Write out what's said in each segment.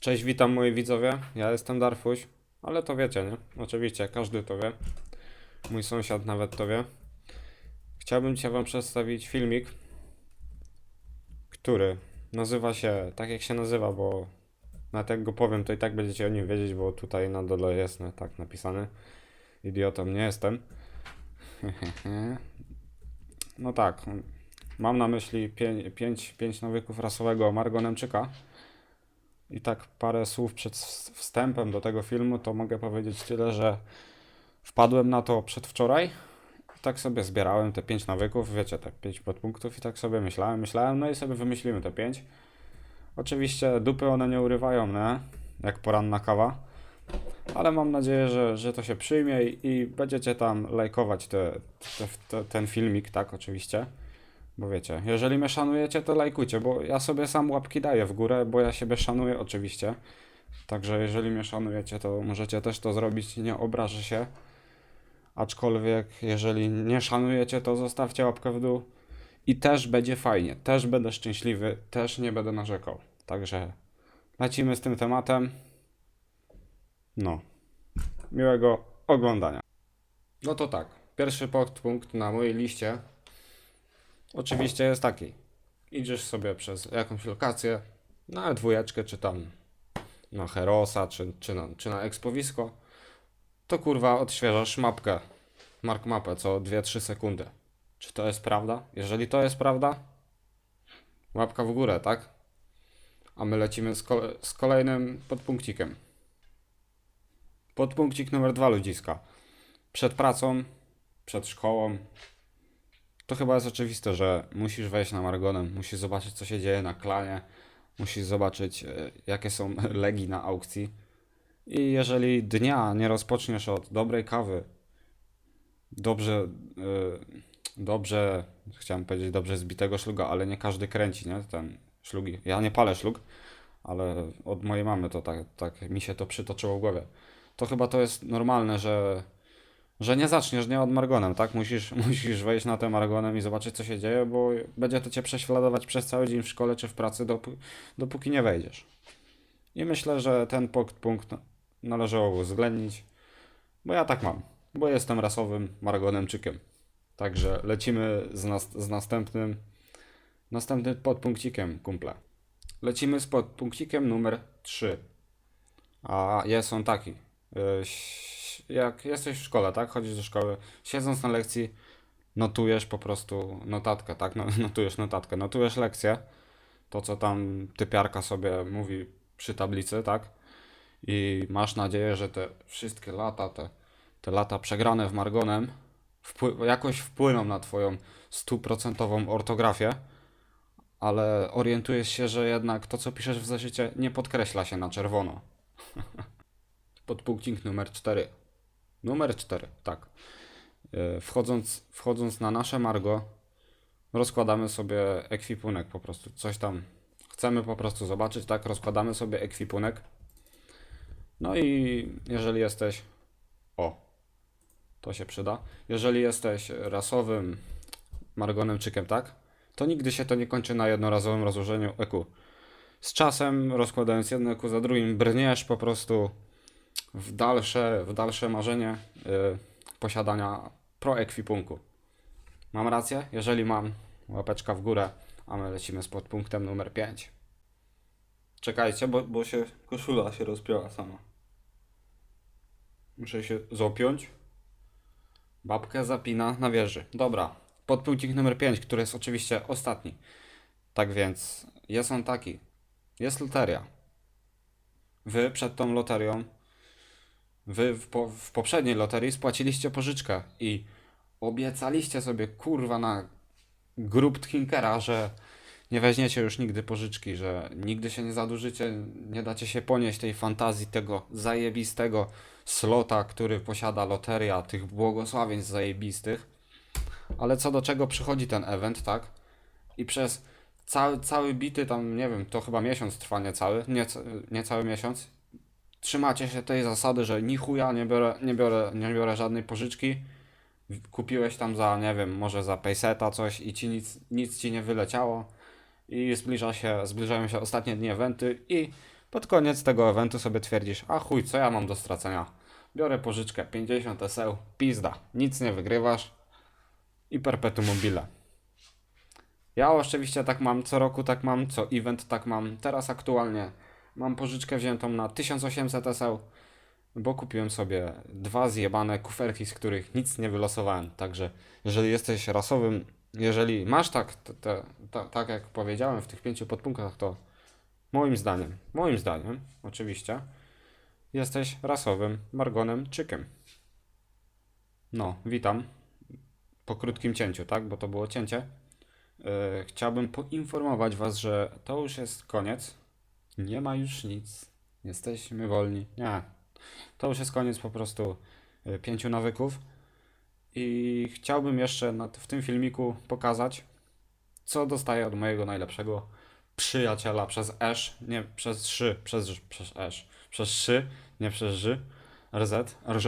Cześć, witam moi widzowie. Ja jestem Darfuś, ale to wiecie, nie? Oczywiście, każdy to wie. Mój sąsiad nawet to wie. Chciałbym dzisiaj wam przedstawić filmik, który nazywa się tak jak się nazywa, bo nawet jak go powiem, to i tak będziecie o nim wiedzieć, bo tutaj na dole jest no, tak napisane. Idiotą nie jestem. No tak, mam na myśli 5 pięć nawyków rasowego Margo Nemczyka. I tak parę słów przed wstępem do tego filmu, to mogę powiedzieć tyle, że wpadłem na to przedwczoraj. I tak sobie zbierałem te pięć nawyków, wiecie, tak pięć podpunktów i tak sobie myślałem, myślałem, no i sobie wymyślimy te pięć. Oczywiście dupy one nie urywają, nie? Jak poranna kawa. Ale mam nadzieję, że, że to się przyjmie i, i będziecie tam lajkować te, te, te, ten filmik, tak, oczywiście. Bo wiecie, jeżeli mnie szanujecie, to lajkujcie, bo ja sobie sam łapki daję w górę, bo ja siebie szanuję oczywiście. Także jeżeli mnie szanujecie, to możecie też to zrobić, nie obrażę się. Aczkolwiek, jeżeli nie szanujecie, to zostawcie łapkę w dół i też będzie fajnie, też będę szczęśliwy, też nie będę narzekał. Także lecimy z tym tematem. No, miłego oglądania. No to tak, pierwszy podpunkt na mojej liście oczywiście jest taki. Idziesz sobie przez jakąś lokację, na dwójeczkę, czy tam na Herosa, czy, czy, na, czy na ekspowisko, to kurwa odświeżasz mapkę, mark mapę co 2-3 sekundy. Czy to jest prawda? Jeżeli to jest prawda, łapka w górę, tak? A my lecimy z, kole- z kolejnym podpunkcikiem. Podpunkcik numer dwa ludziska. Przed pracą, przed szkołą, to chyba jest oczywiste, że musisz wejść na Margonem, musisz zobaczyć, co się dzieje na klanie, musisz zobaczyć, e, jakie są legi na aukcji. I jeżeli dnia nie rozpoczniesz od dobrej kawy, dobrze, e, dobrze, chciałem powiedzieć dobrze zbitego szluga, ale nie każdy kręci, nie? Ten szlugi. Ja nie palę szlug, ale od mojej mamy to tak, tak mi się to przytoczyło w głowie. To chyba to jest normalne, że że nie zaczniesz dnia od Margonem, tak? Musisz, musisz wejść na ten Margonem i zobaczyć, co się dzieje, bo będzie to cię prześladować przez cały dzień w szkole czy w pracy, dopó- dopóki nie wejdziesz. I myślę, że ten punkt, należało uwzględnić, bo ja tak mam, bo jestem rasowym Margonemczykiem. Także lecimy z, nas- z następnym, następnym podpunkcikiem, kumple. Lecimy z podpunkcikiem numer 3. A jest on taki. Y, ś- Jak jesteś w szkole, tak? Chodzisz do szkoły, siedząc na lekcji, notujesz po prostu notatkę, tak? No, notujesz notatkę, notujesz lekcję, to co tam typiarka sobie mówi przy tablicy, tak? I masz nadzieję, że te wszystkie lata, te, te lata przegrane w Margonem wpły- jakoś wpłyną na twoją stuprocentową ortografię, ale orientujesz się, że jednak to, co piszesz w zeszycie, nie podkreśla się na czerwono. Podpunkcik numer 4. Numer 4, tak. E, Wchodząc, wchodząc na nasze Margo, rozkładamy sobie ekwipunek po prostu. Coś tam chcemy po prostu zobaczyć, tak? Rozkładamy sobie ekwipunek. No i jeżeli jesteś. O, to się przyda. Jeżeli jesteś rasowym Margonemczykiem, tak? To nigdy się to nie kończy na jednorazowym rozłożeniu EQ. Z czasem, rozkładając jedno EQ za drugim, brniesz po prostu w dalsze, w dalsze marzenie y, posiadania proekwipunku. Mam rację? Jeżeli mam, łapeczka w górę, a my lecimy z podpunktem numer 5. Czekajcie, bo, bo się koszula się rozpięła sama. Muszę się zopiąć. Babkę zapina na wieży. Dobra, podpunkcik numer 5, który jest oczywiście ostatni. Tak więc jest on taki. Jest loteria. Wy przed tą loterią Wy w, po, w poprzedniej loterii spłaciliście pożyczkę i obiecaliście sobie, kurwa, na grób Tchinkera, że nie weźmiecie już nigdy pożyczki, że nigdy się nie zadłużycie, nie dacie się ponieść tej fantazji tego zajebistego slota, który posiada loteria, tych błogosławieństw zajebistych. Ale co do czego przychodzi ten event, tak? I przez cały, cały bity tam, nie wiem, to chyba miesiąc trwa niecały, nie, nie cały miesiąc, trzymacie się tej zasady, że ni chuja nie biorę, nie biorę, nie biorę żadnej pożyczki. Kupiłeś tam za, nie wiem, może za Payseta coś i ci nic, nic ci nie wyleciało. I zbliża się, zbliżają się ostatnie dni eventy i Pod koniec tego eventu sobie twierdzisz, a chuj, co ja mam do stracenia? Biorę pożyczkę 50 SL, pizda, nic nie wygrywasz i perpetuum mobile. Ja oczywiście tak mam, co roku tak mam, co event tak mam. Teraz aktualnie mam pożyczkę wziętą na 1800 SL, bo kupiłem sobie dwa zjebane kuferki, z których nic nie wylosowałem. Także jeżeli jesteś rasowym, jeżeli masz tak, tak jak powiedziałem w tych pięciu podpunktach, to moim zdaniem, moim zdaniem, oczywiście, jesteś rasowym Margonem Czykiem. No, witam. Po krótkim cięciu, tak? Bo to było cięcie. Yy, chciałbym poinformować Was, że to już jest koniec. Nie ma już nic. Jesteśmy wolni. Nie. To już jest koniec po prostu yy, pięciu nawyków. I chciałbym jeszcze w tym filmiku pokazać, co dostaję od mojego najlepszego przyjaciela przez esz, nie przez szy, przez przez esz, przez szy, nie przez ży, rz, rz.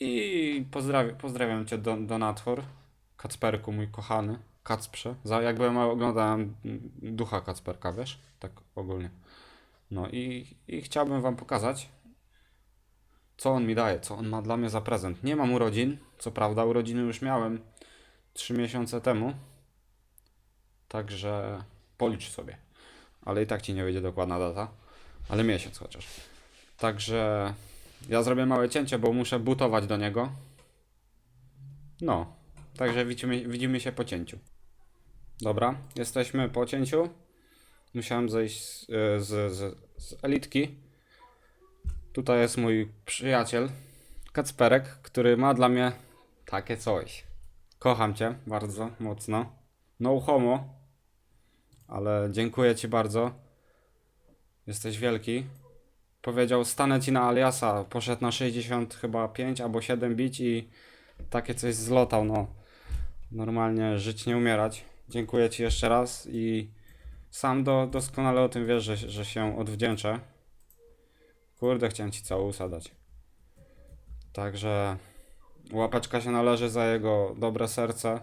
I pozdrawiam, pozdrawiam Cię, Don, Donator, Kacperku, mój kochany, Kacprze. Za, oglądałem ducha Kacperka, wiesz? Tak ogólnie. No i, i chciałbym Wam pokazać, co on mi daje, co on ma dla mnie za prezent. Nie mam urodzin, co prawda, urodziny już miałem 3 miesiące temu, także policz sobie. Ale i tak Ci nie wyjdzie dokładna data, ale miesiąc chociaż. Także ja zrobię małe cięcie, bo muszę butować do niego. No, także widzimy, widzimy się po cięciu. Dobra, jesteśmy po cięciu. Musiałem zejść z, z, z, z elitki. Tutaj jest mój przyjaciel, Kacperek, który ma dla mnie takie coś. Kocham Cię bardzo mocno. No homo, ale dziękuję Ci bardzo. Jesteś wielki. Powiedział, stanę Ci na aliasa. Poszedł na 60 chyba 5 albo 7 bić i takie coś zlotał. No, normalnie żyć nie umierać. Dziękuję Ci jeszcze raz i sam do, doskonale o tym wiesz, że, że się odwdzięczę. Kurde, chciałem ci całusa dać. Także łapeczka się należy za jego dobre serce.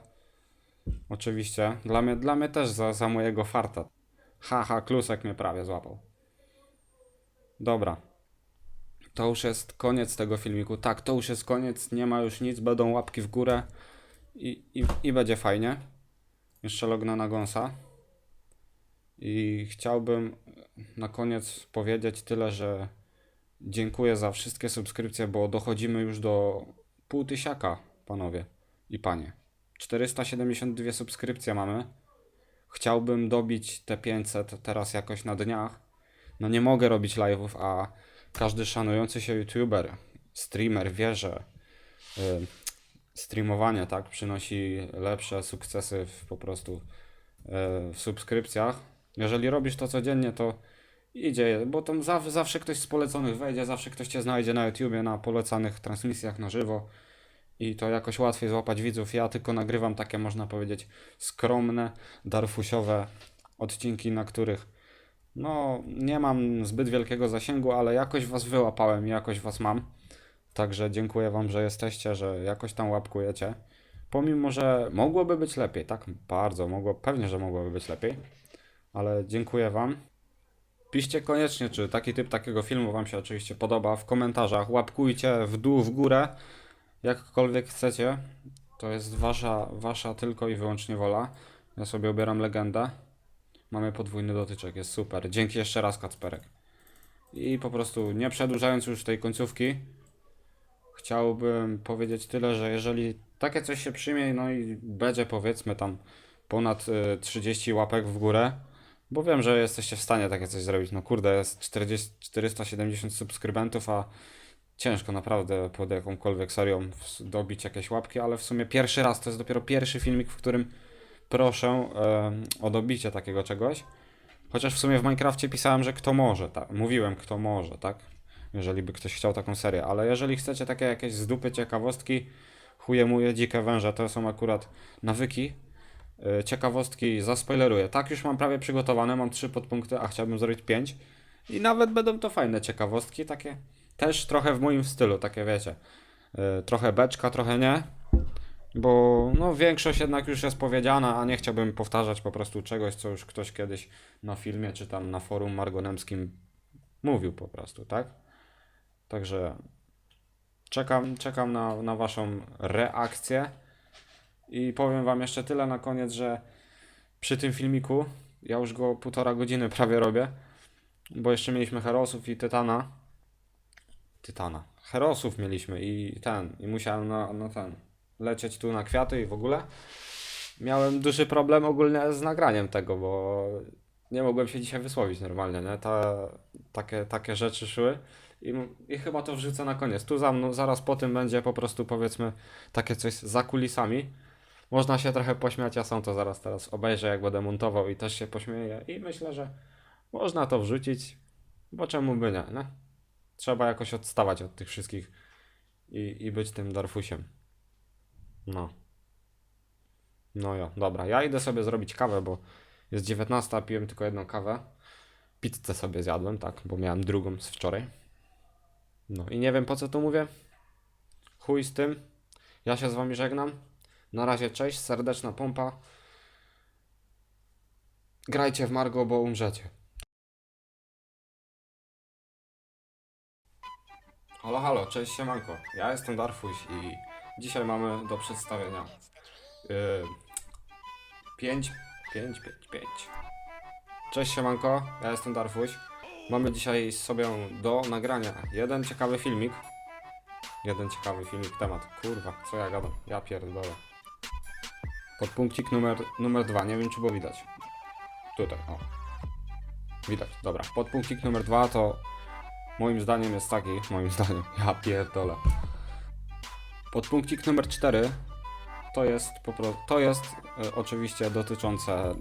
Oczywiście. Dla mnie, dla mnie też za, za mojego farta. Haha, klusek mnie prawie złapał. Dobra. To już jest koniec tego filmiku. Tak, to już jest koniec. Nie ma już nic. Będą łapki w górę. I, i, i będzie fajnie. Jeszcze logna na gąsa. I chciałbym na koniec powiedzieć tyle, że Dziękuję za wszystkie subskrypcje, bo dochodzimy już do pół tysiaka, panowie i panie. 472 subskrypcje mamy. Chciałbym dobić te 500 teraz jakoś na dniach. No nie mogę robić live'ów, a każdy szanujący się youtuber, streamer wie, że streamowanie tak przynosi lepsze sukcesy w, po prostu y, w subskrypcjach. Jeżeli robisz to codziennie, to idzie, bo tam zawsze, zawsze ktoś z poleconych wejdzie, zawsze ktoś cię znajdzie na YouTubie, na polecanych transmisjach na żywo i to jakoś łatwiej złapać widzów. Ja tylko nagrywam takie, można powiedzieć, skromne, darfusiowe odcinki, na których no nie mam zbyt wielkiego zasięgu, ale jakoś was wyłapałem i jakoś was mam. Także dziękuję wam, że jesteście, że jakoś tam łapkujecie. Pomimo, że mogłoby być lepiej, tak? Bardzo mogło, pewnie, że mogłoby być lepiej. Ale dziękuję wam. Piszcie koniecznie, czy taki typ takiego filmu Wam się oczywiście podoba w komentarzach. Łapkujcie w dół, w górę, jakkolwiek chcecie. To jest wasza, wasza tylko i wyłącznie wola. Ja sobie obieram legendę. Mamy podwójny dotyczek, jest super. Dzięki jeszcze raz, Kacperek. I po prostu nie przedłużając już tej końcówki, chciałbym powiedzieć tyle, że jeżeli takie coś się przyjmie, no i będzie powiedzmy tam ponad y, 30 łapek w górę, bo wiem, że jesteście w stanie takie coś zrobić. No kurde, jest 40, 470 subskrybentów, a ciężko naprawdę pod jakąkolwiek serią dobić jakieś łapki, ale w sumie pierwszy raz, to jest dopiero pierwszy filmik, w którym proszę o dobicie takiego czegoś. Chociaż w sumie w Minecrafcie pisałem, że kto może, tak. Mówiłem, kto może, tak. Jeżeli by ktoś chciał taką serię, ale jeżeli chcecie takie jakieś z dupy ciekawostki, chuje muje, dzikie węże, to są akurat nawyki, Y, ciekawostki zaspoileruję. Tak, już mam prawie przygotowane, mam trzy podpunkty, a chciałbym zrobić pięć. I nawet będą to fajne ciekawostki, takie też trochę w moim stylu, takie wiecie. Y, Trochę beczka, trochę nie. Bo no, większość jednak już jest powiedziana, a nie chciałbym powtarzać po prostu czegoś, co już ktoś kiedyś na filmie czy tam na forum margonemskim mówił po prostu, tak? Także czekam, czekam na, na Waszą reakcję i powiem Wam jeszcze tyle na koniec, że przy tym filmiku, ja już go półtora godziny prawie robię, bo jeszcze mieliśmy Herosów i Tytana. Tytana. Herosów mieliśmy i ten, i musiałem na, na ten, lecieć tu na kwiaty i w ogóle. Miałem duży problem ogólnie z nagraniem tego, bo nie mogłem się dzisiaj wysłowić normalnie, nie? Ta, takie, takie rzeczy szły i, i chyba to wrzucę na koniec. Tu za mną, zaraz po tym będzie po prostu powiedzmy takie coś za kulisami. Można się trochę pośmiać, ja sam to zaraz teraz obejrzę, jak będę montował i też się pośmieję i myślę, że można to wrzucić, bo czemu by nie, nie? Trzeba jakoś odstawać od tych wszystkich i, i być tym Darfusiem. No. No jo, dobra. Ja idę sobie zrobić kawę, bo jest 19, a piłem tylko jedną kawę. Pizzę sobie zjadłem, tak, bo miałem drugą z wczoraj. No i nie wiem po co tu mówię. Chuj z tym. Ja się z wami żegnam. Na razie cześć, serdeczna pompa. Grajcie w Margo, bo umrzecie. Halo, halo, cześć siemanko. Ja jestem Darfuś i dzisiaj mamy do przedstawienia 5, 5, 5, 5. Cześć siemanko, ja jestem Darfuś. Mamy dzisiaj sobie do nagrania jeden ciekawy filmik. Jeden ciekawy filmik, temat. Kurwa, co ja gadam? Ja pierdolę. Podpunkcik numer, numer dwa, nie wiem czy było widać. Tutaj, o. Widać, dobra. Podpunkcik numer dwa to moim zdaniem jest taki, moim zdaniem, ja pierdolę. Podpunkcik numer 4 to jest to jest e, oczywiście dotyczące e,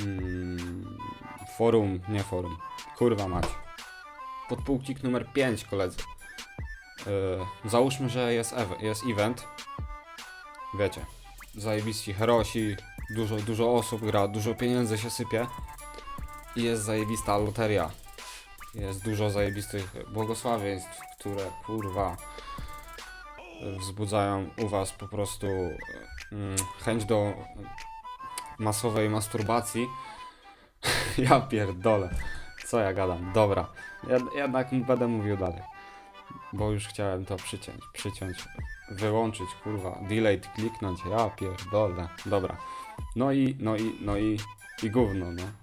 mm, forum, nie forum, kurwa mać. Podpunkcik numer 5 koledzy. E, załóżmy, że jest, ev- jest event, wiecie, zajebiści herosi, dużo, dużo osób gra, dużo pieniędzy się sypie i jest zajebista loteria. Jest dużo zajebistych błogosławieństw, które kurwa wzbudzają u was po prostu mm, chęć do masowej masturbacji. ja pierdolę. Co ja gadam? Dobra. Jed jednak będę mówił dalej. Bo już chciałem to przyciąć, przyciąć, wyłączyć, kurwa, delete kliknąć. Ja pierdolę. Dobra. No i, no i, no i, i gówno, no.